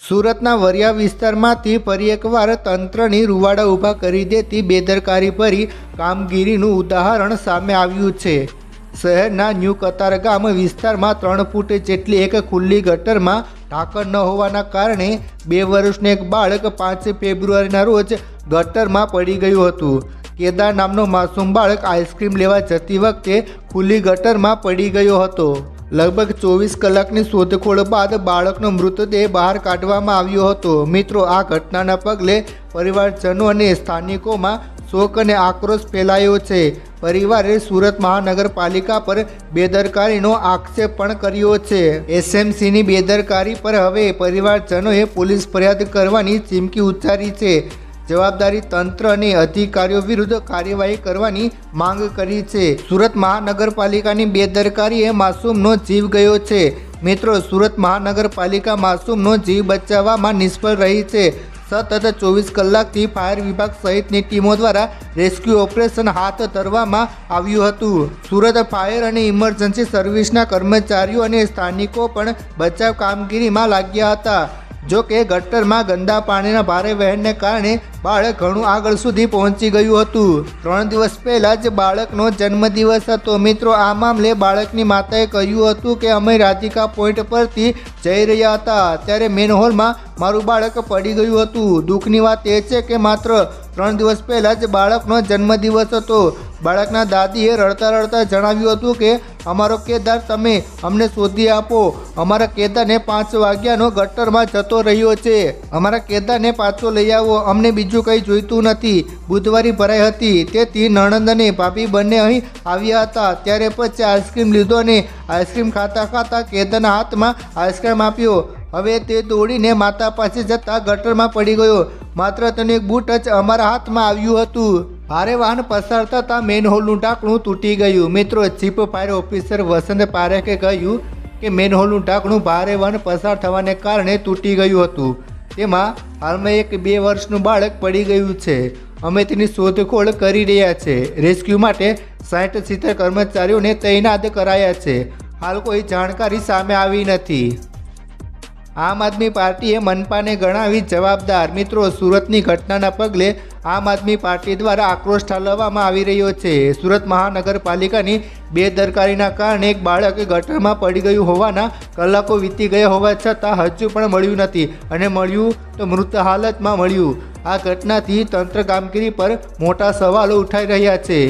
સુરતના વરિયા વિસ્તારમાંથી ફરી એકવાર તંત્રની રૂવાડા ઊભા કરી દેતી બેદરકારી ભરી કામગીરીનું ઉદાહરણ સામે આવ્યું છે. શહેરના ન્યૂ કતારગામ વિસ્તારમાં ત્રણ ફૂટ જેટલી એક ખુલ્લી ગટરમાં ઢાંકણ ન હોવાના કારણે બે વર્ષનું એક બાળક પાંચ ફેબ્રુઆરીના રોજ ગટરમાં પડી ગયું હતું. કેદાર નામનો માસૂમ બાળક આઈસ્ક્રીમ લેવા જતી વખતે ખુલ્લી ગટરમાં પડી ગયો હતો. લગભગ ચોવીસ કલાકની શોધખોળ બાદ બાળકનો મૃતદેહ બહાર કાઢવામાં આવ્યો હતો. મિત્રો, આ ઘટનાના પગલે પરિવારજનો અને સ્થાનિકોમાં શોક અને આક્રોશ ફેલાયો છે. પરિવારે સુરત મહાનગરપાલિકા પર બેદરકારીનો આક્ષેપ પણ કર્યો છે. એસએમસીની બેદરકારી પર હવે પરિવારજનોએ પોલીસ ફરિયાદ કરવાની ચીમકી ઉચ્ચારી છે. જવાબદારી તંત્ર અને અધિકારીઓ વિરુદ્ધ કાર્યવાહી કરવાની માંગ કરી છે. સુરત મહાનગરપાલિકાની બેદરકારીએ માસૂમનો જીવ ગયો છે. મિત્રો, સુરત મહાનગરપાલિકા માસૂમનો જીવ બચાવવામાં નિષ્ફળ રહી છે. સતત ચોવીસ કલાકથી ફાયર વિભાગ સહિતની ટીમો દ્વારા રેસ્ક્યુ ઓપરેશન હાથ ધરવામાં આવ્યું હતું. સુરત ફાયર અને ઇમરજન્સી સર્વિસના કર્મચારીઓ અને સ્થાનિકો પણ બચાવ કામગીરીમાં લાગ્યા હતા. જો કે ગટરમાં ગંદા પાણીના ભારે વહેણને કારણે બાળક ઘણું આગળ સુધી પહોંચી ગયું હતું. ત્રણ દિવસ પહેલા જ બાળકનો જન્મદિવસ હતો. મિત્રો, આ મામલે બાળકની માતાએ કહ્યું હતું કે અમે રાધિકા પોઈન્ટ પરથી જઈ રહ્યા હતા. ત્યારે મેનહોલમાં મારું બાળક પડી ગયું હતું. દુઃખની વાત એ છે કે માત્ર ત્રણ દિવસ પહેલાં જ બાળકનો જન્મદિવસ હતો. બાળકના દાદીએ રડતા રડતા જણાવ્યું હતું કે અમારો કેદાર તમે અમને શોધી આપો. અમારા કેદારને પાંચ વાગ્યાનો ગટરમાં જતો રહ્યો છે. અમારા કેદારને પાછો લઈ આવો. અમને બીજું કંઈ જોઈતું નથી. બુધવારી ભરાઈ હતી. તેથી નણંદ અને ભાભી બંને અહીં આવ્યા હતા. ત્યારે પછી આઈસ્ક્રીમ લીધો અને આઈસ્ક્રીમ ખાતા ખાતા કેદારના હાથમાં આઈસ્ક્રીમ આપ્યો. હવે તે દોડીને માતા પાસે જતા ગટરમાં પડી ગયો. માત્ર તેનું એક બૂટ જ અમારા હાથમાં આવ્યું હતું. ભારે વાહન પસાર થતાં મેનહોલનું ઢાંકણું તૂટી ગયું. મિત્રો, ચીફ ફાયર ઓફિસર વસંત પારેખે કહ્યું કે મેનહોલનું ઢાંકણું ભારે વાહન પસાર થવાને કારણે તૂટી ગયું હતું. તેમાં હાલમાં એક બે વર્ષનું બાળક પડી ગયું છે. અમે તેની શોધખોળ કરી રહ્યા છે. રેસ્ક્યુ માટે સાઠ સિત્તેર કર્મચારીઓને તૈનાત કરાયા છે. હાલ કોઈ જાણકારી સામે આવી નથી. આમ આદમી પાર્ટીએ મનપાને ગણાવી જવાબદાર. મિત્રો, સુરતની ઘટનાના પગલે આમ આદમી પાર્ટી દ્વારા આક્રોશ ઠાલવવામાં આવી રહ્યો છે. સુરત મહાનગરપાલિકાની બેદરકારીના કારણે એક બાળક ગટરમાં પડી ગયું હોવાના કલાકો વીતી ગયા હોવા છતાં હજુ પણ મળ્યું નથી અને મળ્યું તો મૃત હાલતમાં મળ્યું. આ ઘટનાથી તંત્ર કામગીરી પર મોટા સવાલો ઉઠાઈ રહ્યા છે.